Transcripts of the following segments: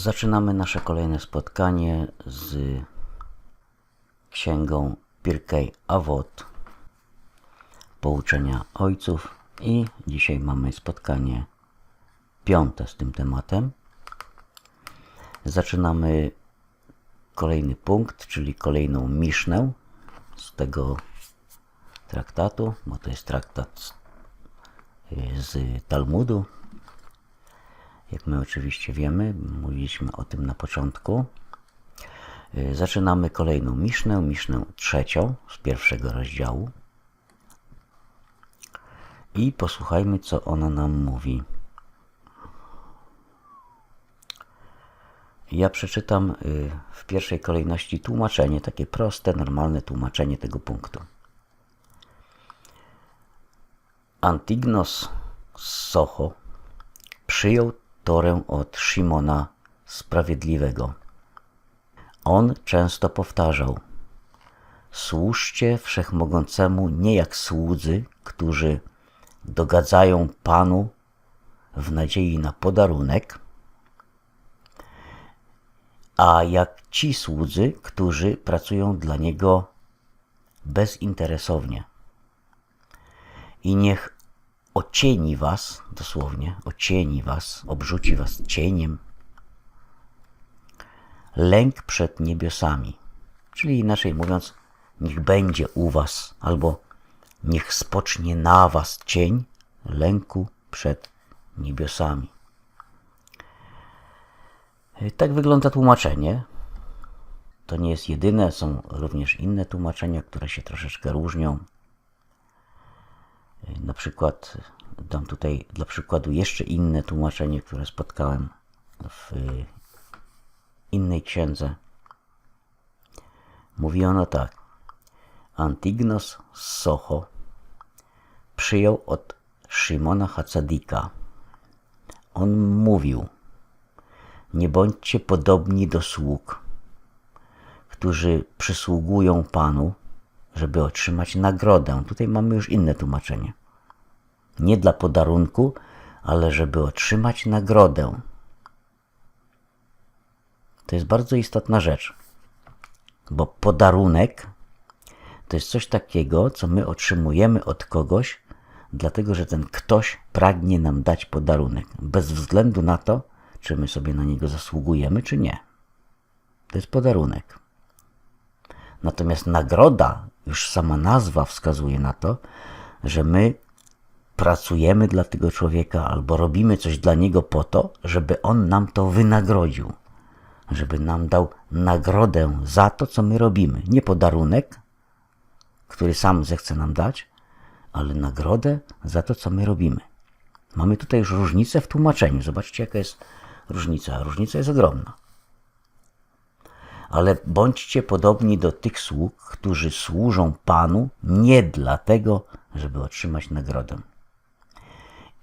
Zaczynamy nasze kolejne spotkanie z księgą Pirkei Avot, pouczenia ojców i dzisiaj mamy spotkanie piąte z tym tematem. Zaczynamy kolejny punkt, czyli kolejną misznę z tego traktatu, bo to jest traktat z Talmudu. Jak my oczywiście wiemy, mówiliśmy o tym na początku. Zaczynamy kolejną misznę, misznę trzecią z pierwszego rozdziału. I posłuchajmy, co ona nam mówi. Ja przeczytam y, w pierwszej kolejności tłumaczenie, takie proste, normalne tłumaczenie tego punktu. Antignos z przyjął Torę od Szymona Sprawiedliwego. On często powtarzał: Służcie wszechmogącemu nie jak słudzy, którzy dogadzają Panu w nadziei na podarunek, a jak ci słudzy, którzy pracują dla Niego bezinteresownie. I niech ocieni was, dosłownie, ocieni was, obrzuci was cieniem, lęk przed niebiosami. Czyli inaczej mówiąc, niech będzie u was, albo niech spocznie na was cień lęku przed niebiosami. Tak wygląda tłumaczenie. To nie jest jedyne, są również inne tłumaczenia, które się troszeczkę różnią. Na przykład dam tutaj dla przykładu jeszcze inne tłumaczenie, które spotkałem w innej księdze. Mówi ono tak. Antignos z przyjął od Szymona Hatzadika. On mówił, nie bądźcie podobni do sług, którzy przysługują Panu, żeby otrzymać nagrodę. Tutaj mamy już inne tłumaczenie. Nie dla podarunku, ale żeby otrzymać nagrodę. To jest bardzo istotna rzecz, bo podarunek to jest coś takiego, co my otrzymujemy od kogoś, dlatego że ten ktoś pragnie nam dać podarunek, bez względu na to, czy my sobie na niego zasługujemy, czy nie. To jest podarunek. Natomiast nagroda, już sama nazwa wskazuje na to, że my pracujemy dla tego człowieka albo robimy coś dla niego po to, żeby on nam to wynagrodził. Żeby nam dał nagrodę za to, co my robimy. Nie podarunek, który sam zechce nam dać, ale nagrodę za to, co my robimy. Mamy tutaj już różnicę w tłumaczeniu. Zobaczcie, jaka jest różnica. Różnica jest ogromna ale bądźcie podobni do tych sług, którzy służą Panu nie dlatego, żeby otrzymać nagrodę.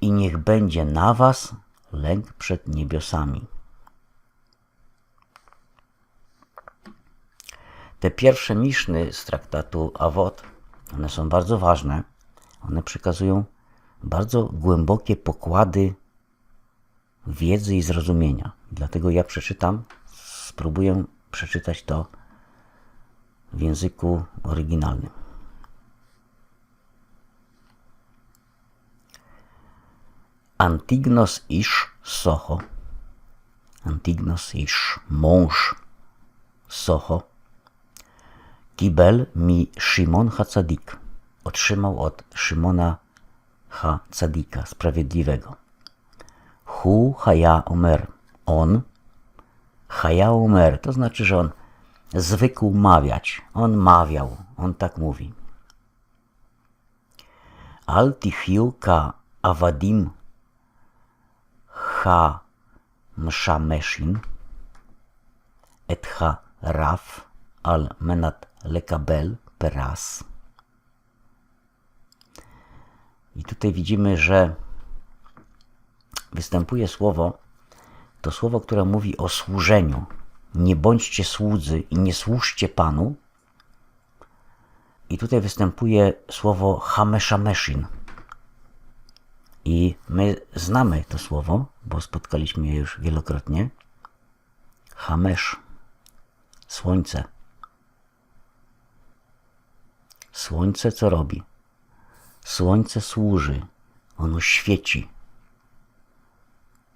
I niech będzie na was lęk przed niebiosami. Te pierwsze miszny z traktatu Awot, one są bardzo ważne. One przekazują bardzo głębokie pokłady wiedzy i zrozumienia. Dlatego ja przeczytam, spróbuję przeczytać to w języku oryginalnym. Antignos isz Socho, Antignos isz mąż Socho, Kibel mi Szymon Hacadik, otrzymał od Szymona Hacadika, sprawiedliwego. Hu Haya Omer, on Hayaomer, to znaczy, że on zwykł mawiać. On mawiał, on tak mówi. Al tichiu ka avadim ha et ha raf al menat lekabel peras. I tutaj widzimy, że występuje słowo to słowo, które mówi o służeniu. Nie bądźcie słudzy i nie służcie Panu. I tutaj występuje słowo hameshameshin. I my znamy to słowo, bo spotkaliśmy je już wielokrotnie. Hamesz. Słońce. Słońce co robi? Słońce służy. Ono świeci.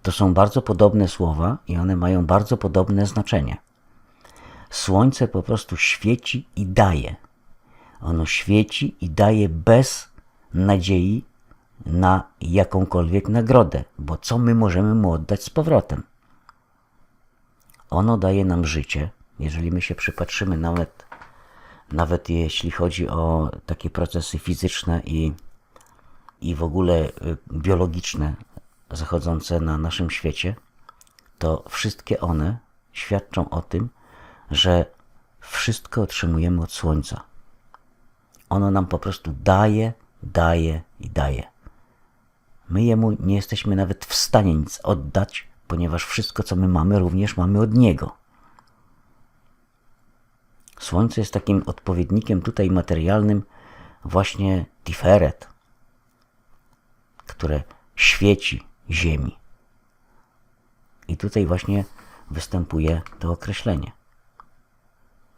To są bardzo podobne słowa i one mają bardzo podobne znaczenie. Słońce po prostu świeci i daje. Ono świeci i daje bez nadziei na jakąkolwiek nagrodę, bo co my możemy mu oddać z powrotem? Ono daje nam życie, jeżeli my się przypatrzymy nawet, nawet jeśli chodzi o takie procesy fizyczne i, i w ogóle y, biologiczne zachodzące na naszym świecie, to wszystkie one świadczą o tym, że wszystko otrzymujemy od Słońca. Ono nam po prostu daje, daje i daje. My jemu nie jesteśmy nawet w stanie nic oddać, ponieważ wszystko, co my mamy, również mamy od niego. Słońce jest takim odpowiednikiem tutaj materialnym właśnie Tiferet, które świeci ziemi. I tutaj właśnie występuje to określenie.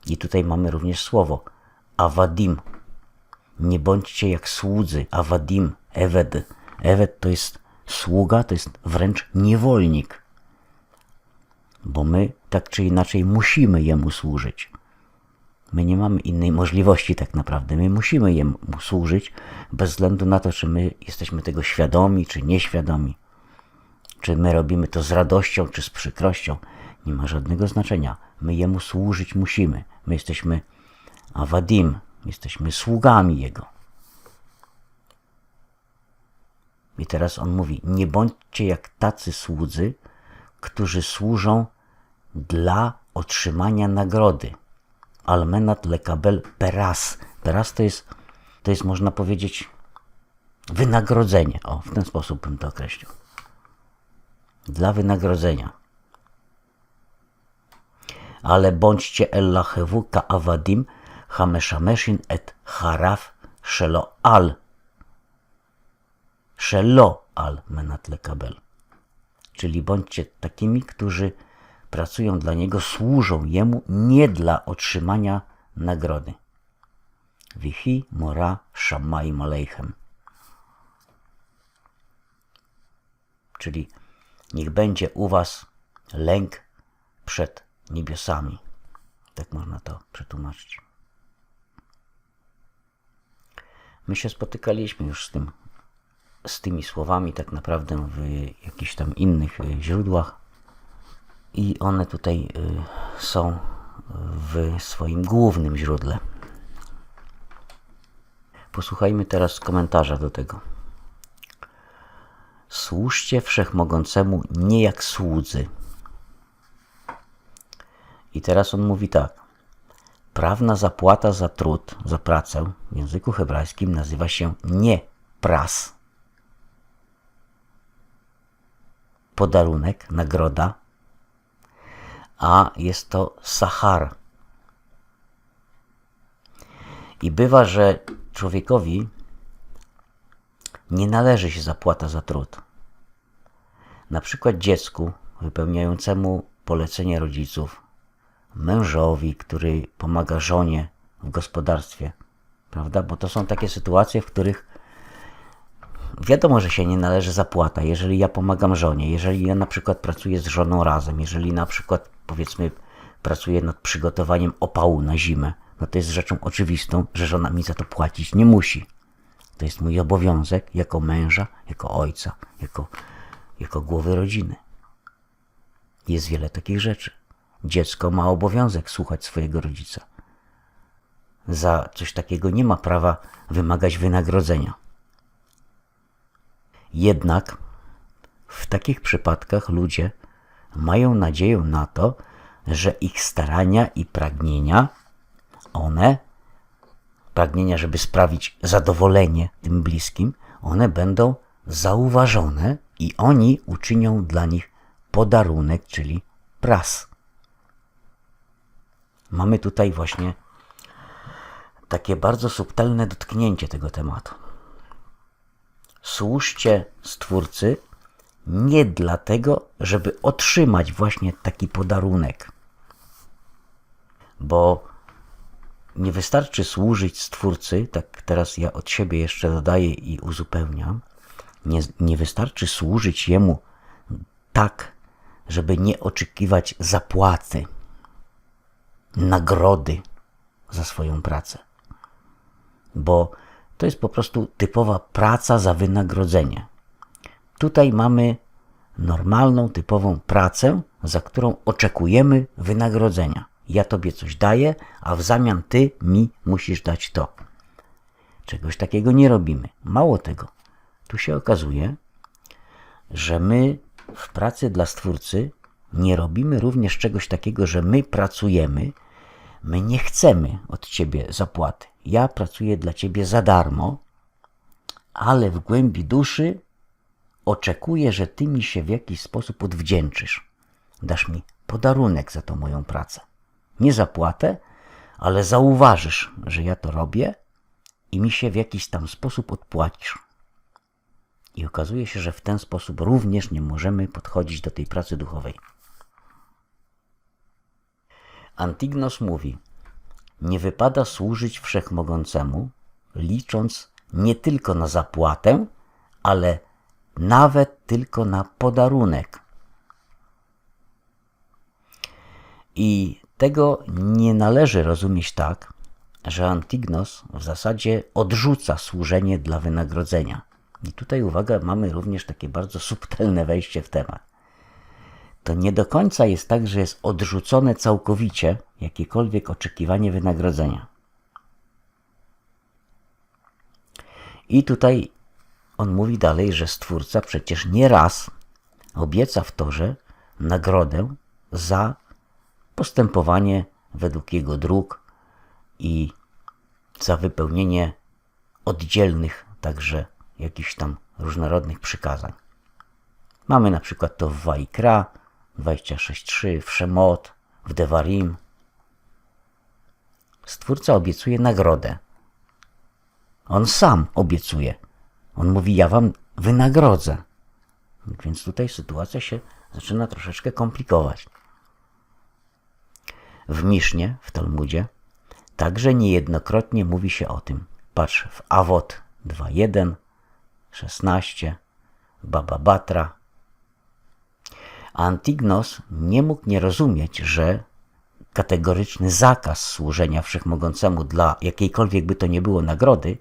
I tutaj mamy również słowo awadim. Nie bądźcie jak słudzy, awadim, ewed. Ewed to jest sługa, to jest wręcz niewolnik. Bo my tak czy inaczej musimy jemu służyć. My nie mamy innej możliwości tak naprawdę. My musimy jemu służyć bez względu na to, czy my jesteśmy tego świadomi, czy nieświadomi. Czy my robimy to z radością, czy z przykrością. Nie ma żadnego znaczenia. My jemu służyć musimy. My jesteśmy awadim, jesteśmy sługami jego. I teraz on mówi: Nie bądźcie jak tacy słudzy, którzy służą dla otrzymania nagrody. Almenat lekabel peras. Peras to jest, to jest, można powiedzieć, wynagrodzenie. O, w ten sposób bym to określił. Dla wynagrodzenia. Ale bądźcie ellachewu ka avadim hameshameshin et haraf shelo al. Shelo al menat lekabel. Czyli bądźcie takimi, którzy pracują dla Niego, służą Jemu nie dla otrzymania nagrody. Wihi mora shamai maleichem. Czyli niech będzie u was lęk przed niebiosami. Tak można to przetłumaczyć. My się spotykaliśmy już z tym, z tymi słowami tak naprawdę w jakichś tam innych źródłach i one tutaj y, są w swoim głównym źródle. Posłuchajmy teraz komentarza do tego. Służcie wszechmogącemu nie jak słudzy. I teraz on mówi tak. Prawna zapłata za trud, za pracę w języku hebrajskim nazywa się nie pras. Podarunek, nagroda, a jest to sachar. I bywa, że człowiekowi nie należy się zapłata za trud. Na przykład dziecku wypełniającemu polecenie rodziców, mężowi, który pomaga żonie w gospodarstwie, prawda? Bo to są takie sytuacje, w których wiadomo, że się nie należy zapłata. Jeżeli ja pomagam żonie, jeżeli ja na przykład pracuję z żoną razem, jeżeli na przykład powiedzmy pracuję nad przygotowaniem opału na zimę, no to jest rzeczą oczywistą, że żona mi za to płacić nie musi. To jest mój obowiązek jako męża, jako ojca, jako, jako głowy rodziny. Jest wiele takich rzeczy. Dziecko ma obowiązek słuchać swojego rodzica. Za coś takiego nie ma prawa wymagać wynagrodzenia. Jednak w takich przypadkach ludzie mają nadzieję na to, że ich starania i pragnienia, one, pragnienia, żeby sprawić zadowolenie tym bliskim, one będą zauważone i oni uczynią dla nich podarunek, czyli pras. Mamy tutaj właśnie takie bardzo subtelne dotknięcie tego tematu. Służcie Stwórcy nie dlatego, żeby otrzymać właśnie taki podarunek, Bo nie wystarczy służyć Stwórcy, tak teraz ja od siebie jeszcze dodaję i uzupełniam, nie, nie wystarczy służyć Jemu tak, żeby nie oczekiwać zapłaty, nagrody za swoją pracę. Bo to jest po prostu typowa praca za wynagrodzenie. Tutaj mamy normalną, typową pracę, za którą oczekujemy wynagrodzenia. Ja tobie coś daję, a w zamian ty mi musisz dać to. Czegoś takiego nie robimy. Mało tego, tu się okazuje, że my w pracy dla Stwórcy nie robimy również czegoś takiego, że my pracujemy, my nie chcemy od ciebie zapłaty. Ja pracuję dla ciebie za darmo, ale w głębi duszy oczekuję, że ty mi się w jakiś sposób odwdzięczysz. Dasz mi podarunek za tą moją pracę. Nie zapłatę, ale zauważysz, że ja to robię i mi się w jakiś tam sposób odpłacisz. I okazuje się, że w ten sposób również nie możemy podchodzić do tej pracy duchowej. Antignos mówi: Nie wypada służyć wszechmogącemu, licząc nie tylko na zapłatę, ale nawet tylko na podarunek. I tego nie należy rozumieć tak, że Antignos w zasadzie odrzuca służenie dla wynagrodzenia. I tutaj uwaga, mamy również takie bardzo subtelne wejście w temat. To nie do końca jest tak, że jest odrzucone całkowicie jakiekolwiek oczekiwanie wynagrodzenia. I tutaj on mówi dalej, że Stwórca przecież nie raz obieca w torze nagrodę za postępowanie według jego dróg i za wypełnienie oddzielnych także jakichś tam różnorodnych przykazań. Mamy na przykład to w Wajkra 26.3, w Szemot, w Devarim. Stwórca obiecuje nagrodę. On sam obiecuje. On mówi, ja wam wynagrodzę. Więc tutaj sytuacja się zaczyna troszeczkę komplikować. W Misznie, w Talmudzie, także niejednokrotnie mówi się o tym. Patrz w Awot 2.1, 16, Baba Batra. Antignos nie mógł nie rozumieć, że kategoryczny zakaz służenia wszechmogącemu dla jakiejkolwiek by to nie było nagrody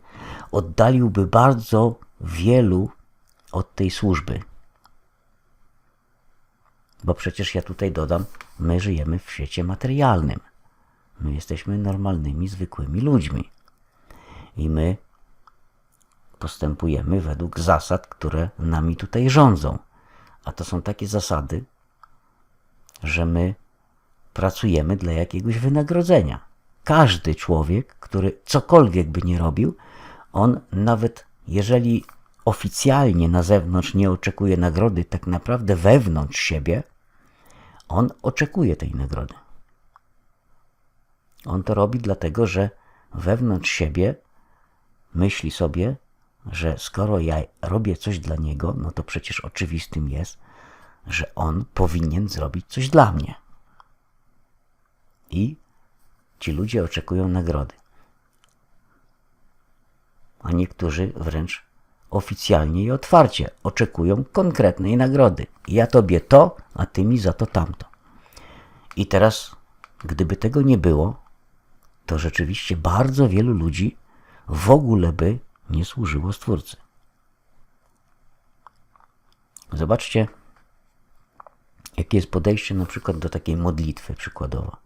oddaliłby bardzo wielu od tej służby. Bo przecież ja tutaj dodam, my żyjemy w świecie materialnym. My jesteśmy normalnymi, zwykłymi ludźmi. I my postępujemy według zasad, które nami tutaj rządzą. A to są takie zasady, że my pracujemy dla jakiegoś wynagrodzenia. Każdy człowiek, który cokolwiek by nie robił, on nawet jeżeli oficjalnie na zewnątrz nie oczekuje nagrody, tak naprawdę wewnątrz siebie, on oczekuje tej nagrody. On to robi dlatego, że wewnątrz siebie myśli sobie, że skoro ja robię coś dla niego, no to przecież oczywistym jest, że on powinien zrobić coś dla mnie. I ci ludzie oczekują nagrody. A niektórzy wręcz oficjalnie i otwarcie oczekują konkretnej nagrody. Ja tobie to, a ty mi za to tamto. I teraz, gdyby tego nie było, to rzeczywiście bardzo wielu ludzi w ogóle by nie służyło Stwórcy. Zobaczcie, jakie jest podejście na przykład do takiej modlitwy przykładowo.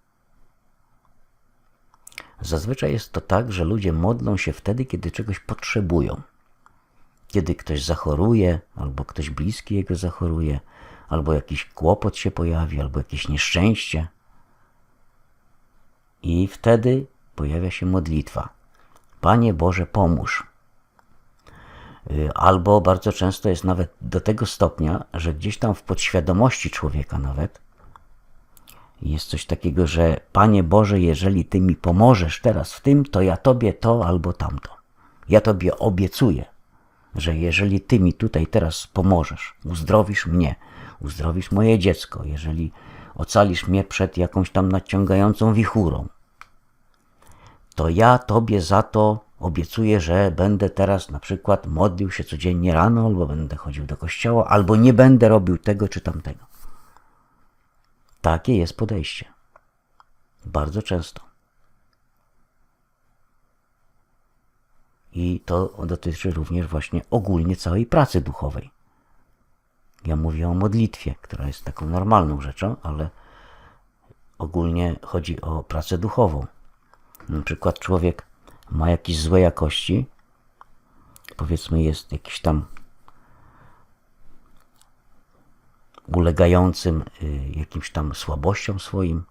Zazwyczaj jest to tak, że ludzie modlą się wtedy, kiedy czegoś potrzebują. Kiedy ktoś zachoruje, albo ktoś bliski jego zachoruje, albo jakiś kłopot się pojawi, albo jakieś nieszczęście. I wtedy pojawia się modlitwa. Panie Boże, pomóż. Y, albo bardzo często jest nawet do tego stopnia, że gdzieś tam w podświadomości człowieka nawet jest coś takiego, że Panie Boże, jeżeli Ty mi pomożesz teraz w tym, to ja Tobie to albo tamto. Ja Tobie obiecuję, że jeżeli Ty mi tutaj teraz pomożesz, uzdrowisz mnie, uzdrowisz moje dziecko, jeżeli ocalisz mnie przed jakąś tam nadciągającą wichurą, to ja tobie za to obiecuję, że będę teraz na przykład modlił się codziennie rano, albo będę chodził do kościoła, albo nie będę robił tego czy tamtego. Takie jest podejście. Bardzo często. I to dotyczy również właśnie ogólnie całej pracy duchowej. Ja mówię o modlitwie, która jest taką normalną rzeczą, ale ogólnie chodzi o pracę duchową. Na przykład człowiek ma jakieś złe jakości, powiedzmy jest jakiś tam ulegającym y, jakimś tam słabościom swoim,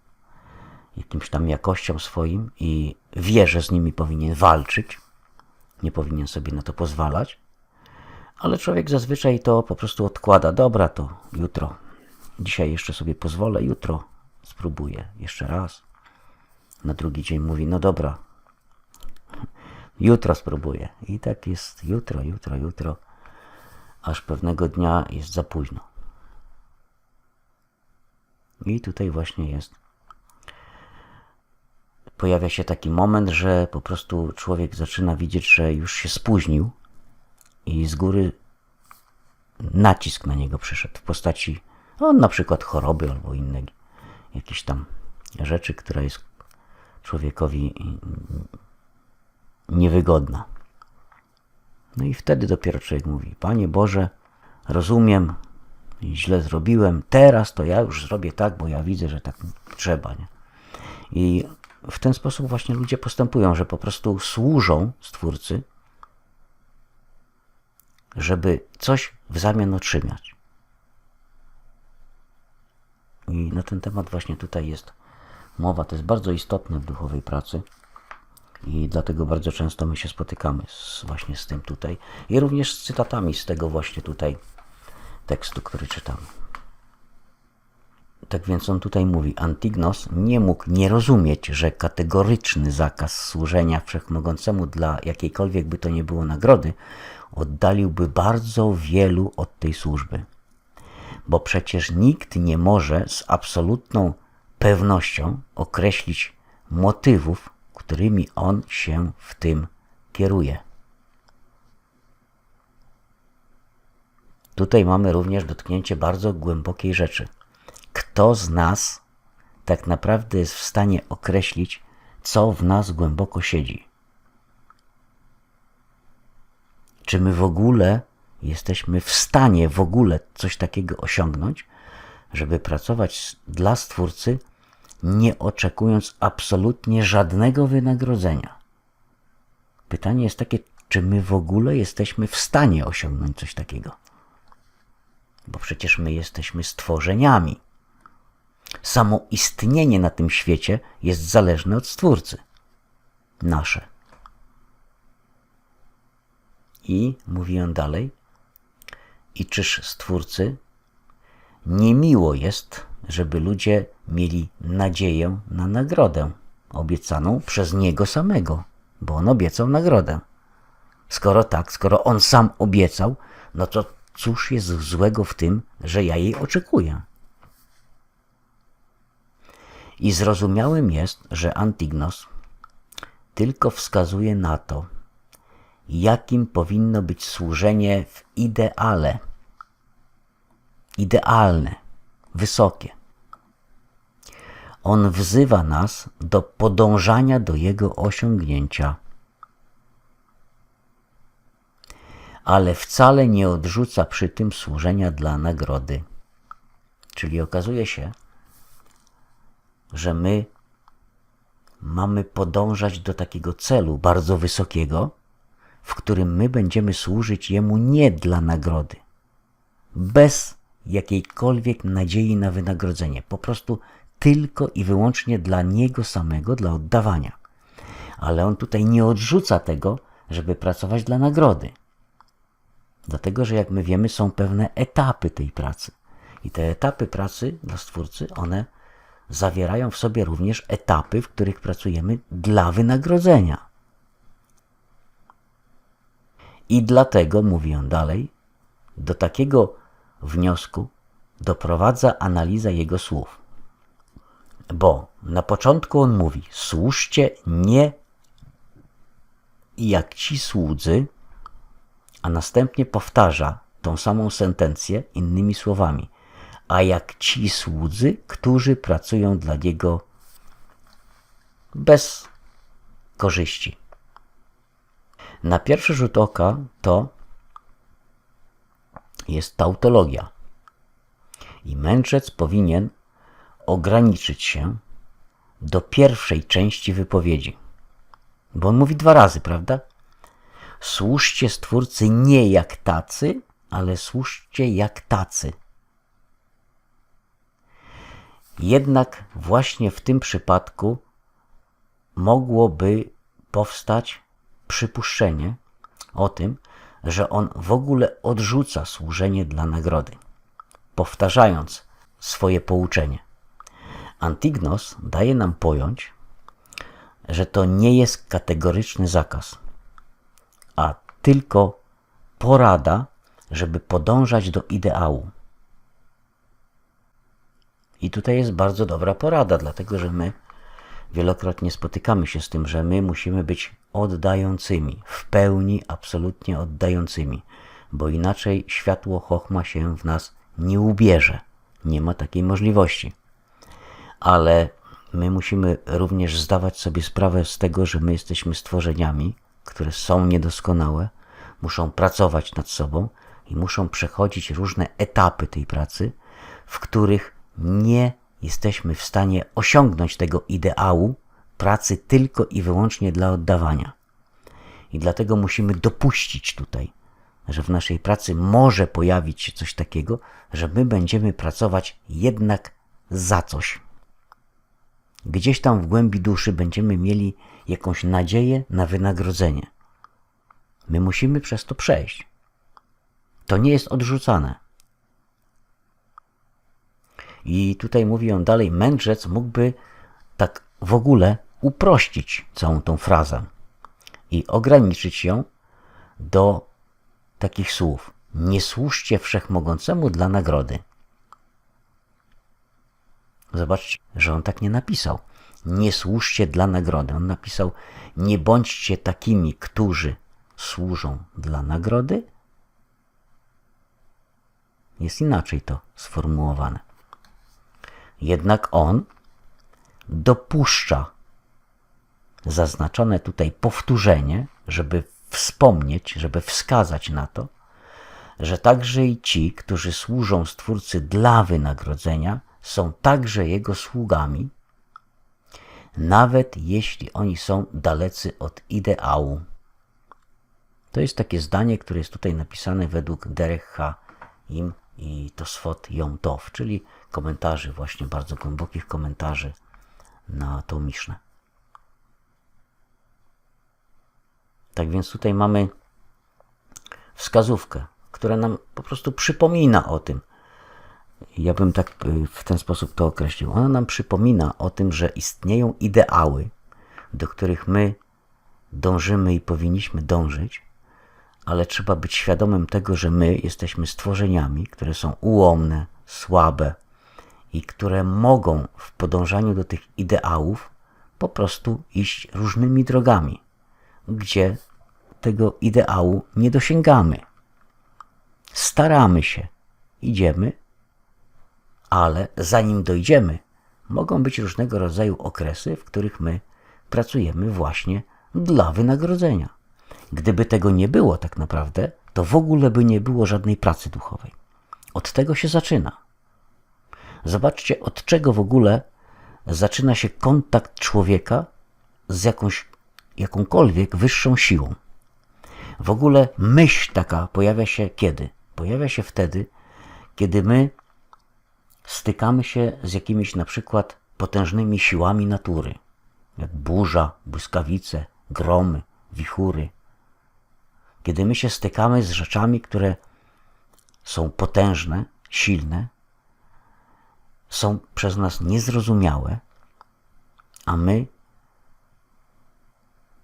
jakimś tam jakościom swoim i wie, że z nimi powinien walczyć, nie powinien sobie na to pozwalać, ale człowiek zazwyczaj to po prostu odkłada. Dobra, to jutro. Dzisiaj jeszcze sobie pozwolę, jutro spróbuję jeszcze raz. Na drugi dzień mówi, no dobra, jutro spróbuję. I tak jest jutro, jutro, jutro, aż pewnego dnia jest za późno. I tutaj właśnie jest. Pojawia się taki moment, że po prostu człowiek zaczyna widzieć, że już się spóźnił i z góry nacisk na niego przyszedł w postaci no, na przykład choroby albo innej jakiejś tam rzeczy, która jest człowiekowi niewygodna. No i wtedy dopiero człowiek mówi: Panie Boże, rozumiem, źle zrobiłem, teraz to ja już zrobię tak, bo ja widzę, że tak trzeba. Nie? I w ten sposób właśnie ludzie postępują, że po prostu służą Stwórcy, żeby coś w zamian otrzymać. I na ten temat właśnie tutaj jest mowa. To jest bardzo istotne w duchowej pracy. I dlatego bardzo często my się spotykamy z, właśnie z tym tutaj. I również z cytatami z tego właśnie tutaj tekstu, który czytamy. Tak więc on tutaj mówi, Antignos nie mógł nie rozumieć, że kategoryczny zakaz służenia wszechmogącemu dla jakiejkolwiek by to nie było nagrody oddaliłby bardzo wielu od tej służby. Bo przecież nikt nie może z absolutną pewnością określić motywów, którymi on się w tym kieruje. Tutaj mamy również dotknięcie bardzo głębokiej rzeczy. Kto z nas tak naprawdę jest w stanie określić, co w nas głęboko siedzi? Czy my w ogóle jesteśmy w stanie w ogóle coś takiego osiągnąć, żeby pracować dla Stwórcy, nie oczekując absolutnie żadnego wynagrodzenia? Pytanie jest takie, czy my w ogóle jesteśmy w stanie osiągnąć coś takiego? Bo przecież my jesteśmy stworzeniami. Samo istnienie na tym świecie jest zależne od Stwórcy. Nasze. I mówi on dalej, i czyż Stwórcy niemiło jest, żeby ludzie mieli nadzieję na nagrodę obiecaną przez Niego samego, bo On obiecał nagrodę. Skoro tak, skoro On sam obiecał, no to cóż jest złego w tym, że ja jej oczekuję? I zrozumiałym jest, że Antignos tylko wskazuje na to, jakim powinno być służenie w ideale. Idealne, wysokie. On wzywa nas do podążania do jego osiągnięcia. Ale wcale nie odrzuca przy tym służenia dla nagrody. Czyli okazuje się, że my mamy podążać do takiego celu bardzo wysokiego, w którym my będziemy służyć Jemu nie dla nagrody, bez jakiejkolwiek nadziei na wynagrodzenie, po prostu tylko i wyłącznie dla Niego samego, dla oddawania. Ale On tutaj nie odrzuca tego, żeby pracować dla nagrody. Dlatego, że jak my wiemy, są pewne etapy tej pracy. I te etapy pracy dla Stwórcy, one zawierają w sobie również etapy, w których pracujemy dla wynagrodzenia. I dlatego, mówi on dalej, do takiego wniosku doprowadza analiza jego słów. Bo na początku on mówi: służcie nie jak ci słudzy, a następnie powtarza tą samą sentencję innymi słowami. A jak ci słudzy, którzy pracują dla niego bez korzyści. Na pierwszy rzut oka to jest tautologia. I mędrzec powinien ograniczyć się do pierwszej części wypowiedzi. Bo on mówi dwa razy, prawda? Służcie Stwórcy nie jak tacy, ale służcie jak tacy. Jednak właśnie w tym przypadku mogłoby powstać przypuszczenie o tym, że on w ogóle odrzuca służenie dla nagrody, powtarzając swoje pouczenie. Antignos daje nam pojąć, że to nie jest kategoryczny zakaz, a tylko porada, żeby podążać do ideału. I tutaj jest bardzo dobra porada, dlatego że my wielokrotnie spotykamy się z tym, że my musimy być oddającymi, w pełni, absolutnie oddającymi, bo inaczej światło chochma się w nas nie ubierze. Nie ma takiej możliwości. Ale my musimy również zdawać sobie sprawę z tego, że my jesteśmy stworzeniami, które są niedoskonałe, muszą pracować nad sobą i muszą przechodzić różne etapy tej pracy, w których nie jesteśmy w stanie osiągnąć tego ideału pracy tylko i wyłącznie dla oddawania. I dlatego musimy dopuścić tutaj, że w naszej pracy może pojawić się coś takiego, że my będziemy pracować jednak za coś. Gdzieś tam w głębi duszy będziemy mieli jakąś nadzieję na wynagrodzenie. My musimy przez to przejść. To nie jest odrzucane. I tutaj mówi on dalej, mędrzec mógłby tak w ogóle uprościć całą tą frazę i ograniczyć ją do takich słów. Nie służcie wszechmogącemu dla nagrody. Zobaczcie, że on tak nie napisał. Nie służcie dla nagrody. On napisał: Nie bądźcie takimi, którzy służą dla nagrody. Jest inaczej to sformułowane. Jednak on dopuszcza zaznaczone tutaj powtórzenie, żeby wspomnieć, żeby wskazać na to, że także i ci, którzy służą Stwórcy dla wynagrodzenia, są także Jego sługami, nawet jeśli oni są dalecy od ideału. To jest takie zdanie, które jest tutaj napisane według Derech H. Im i Tosfot Yom Tov, czyli komentarzy, właśnie bardzo głębokich komentarzy na tą Misznę. Tak więc tutaj mamy wskazówkę, która nam po prostu przypomina o tym. Ja bym tak y, w ten sposób to określił. Ona nam przypomina o tym, że istnieją ideały, do których my dążymy i powinniśmy dążyć, ale trzeba być świadomym tego, że my jesteśmy stworzeniami, które są ułomne, słabe i które mogą w podążaniu do tych ideałów po prostu iść różnymi drogami, gdzie tego ideału nie dosięgamy. Staramy się, idziemy, ale zanim dojdziemy, mogą być różnego rodzaju okresy, w których my pracujemy właśnie dla wynagrodzenia. Gdyby tego nie było tak naprawdę, to w ogóle by nie było żadnej pracy duchowej. Od tego się zaczyna. Zobaczcie, od czego w ogóle zaczyna się kontakt człowieka z jakąś, jakąkolwiek wyższą siłą. W ogóle myśl taka pojawia się kiedy? Pojawia się wtedy, kiedy my stykamy się z jakimiś na przykład potężnymi siłami natury, jak burza, błyskawice, gromy, wichury. Kiedy my się stykamy z rzeczami, które są potężne, silne, są przez nas niezrozumiałe, a my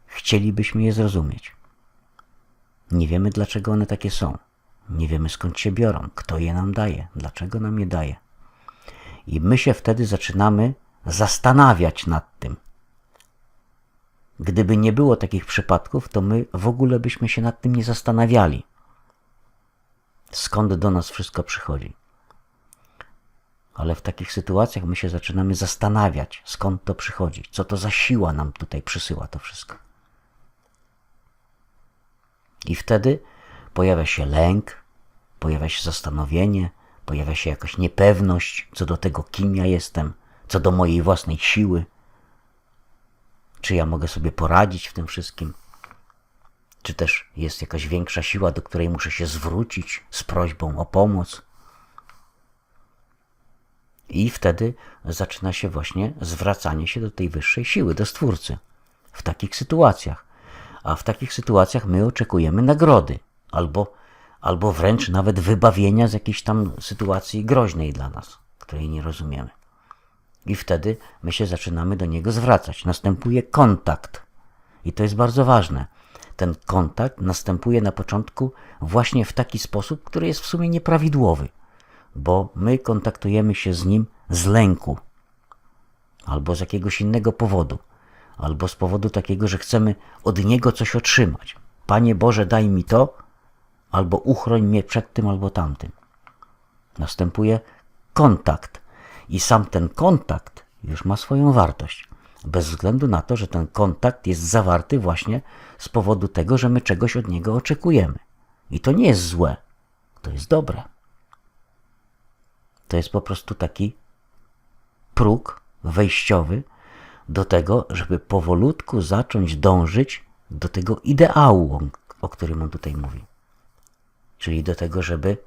chcielibyśmy je zrozumieć. Nie wiemy, dlaczego one takie są. Nie wiemy, skąd się biorą, kto je nam daje, dlaczego nam je daje. I my się wtedy zaczynamy zastanawiać nad tym. Gdyby nie było takich przypadków, to my w ogóle byśmy się nad tym nie zastanawiali. Skąd do nas wszystko przychodzi. Ale w takich sytuacjach my się zaczynamy zastanawiać, skąd to przychodzi, co to za siła nam tutaj przysyła to wszystko. I wtedy pojawia się lęk, pojawia się zastanowienie, pojawia się jakaś niepewność co do tego, kim ja jestem, co do mojej własnej siły. Czy ja mogę sobie poradzić w tym wszystkim? Czy też jest jakaś większa siła, do której muszę się zwrócić z prośbą o pomoc? I wtedy zaczyna się właśnie zwracanie się do tej wyższej siły, do Stwórcy. W takich sytuacjach. A w takich sytuacjach my oczekujemy nagrody albo, albo wręcz nawet wybawienia z jakiejś tam sytuacji groźnej dla nas, której nie rozumiemy. I wtedy my się zaczynamy do niego zwracać. Następuje kontakt. I to jest bardzo ważne. Ten kontakt następuje na początku właśnie w taki sposób, który jest w sumie nieprawidłowy, bo my kontaktujemy się z nim z lęku albo z jakiegoś innego powodu, albo z powodu takiego, że chcemy od niego coś otrzymać. Panie Boże, daj mi to, albo uchroń mnie przed tym albo tamtym. Następuje kontakt i sam ten kontakt już ma swoją wartość. Bez względu na to, że ten kontakt jest zawarty właśnie z powodu tego, że my czegoś od niego oczekujemy. I to nie jest złe, to jest dobre. To jest po prostu taki próg wejściowy do tego, żeby powolutku zacząć dążyć do tego ideału, o którym on tutaj mówi. Czyli do tego, żeby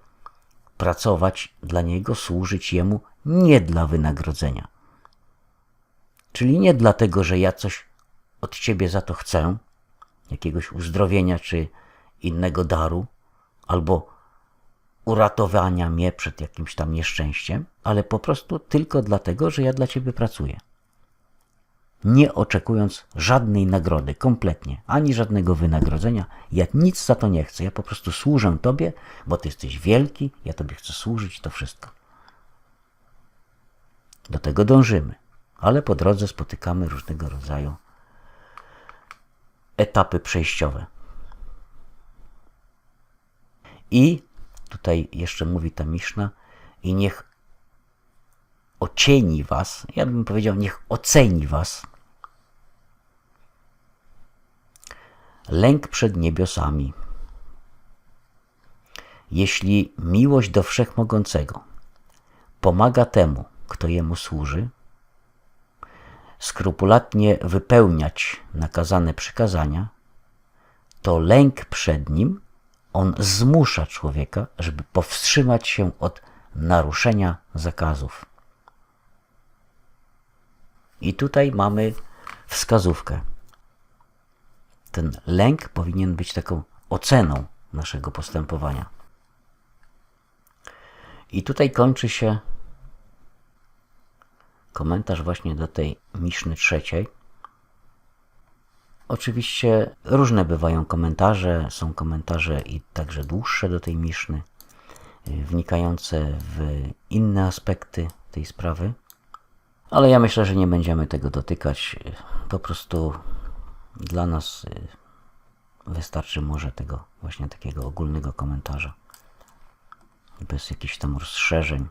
pracować dla niego, służyć jemu nie dla wynagrodzenia. Czyli nie dlatego, że ja coś od ciebie za to chcę, jakiegoś uzdrowienia czy innego daru, albo uratowania mnie przed jakimś tam nieszczęściem, ale po prostu tylko dlatego, że ja dla ciebie pracuję. Nie oczekując żadnej nagrody, kompletnie, ani żadnego wynagrodzenia. Ja nic za to nie chcę. Ja po prostu służę Tobie, bo Ty jesteś wielki, ja Tobie chcę służyć, to wszystko. Do tego dążymy, ale po drodze spotykamy różnego rodzaju etapy przejściowe. I tutaj jeszcze mówi ta Miszna, i niech ocieni was, ja bym powiedział, niech oceni was lęk przed niebiosami. Jeśli miłość do Wszechmogącego pomaga temu, kto jemu służy, skrupulatnie wypełniać nakazane przykazania, to lęk przed nim on zmusza człowieka, żeby powstrzymać się od naruszenia zakazów. I tutaj mamy wskazówkę. Ten lęk powinien być taką oceną naszego postępowania. I tutaj kończy się komentarz właśnie do tej Miszny trzeciej. Oczywiście różne bywają komentarze, są komentarze i także dłuższe do tej Miszny, wnikające w inne aspekty tej sprawy. Ale ja myślę, że nie będziemy tego dotykać. Po prostu dla nas wystarczy może tego właśnie takiego ogólnego komentarza. Bez jakichś tam rozszerzeń.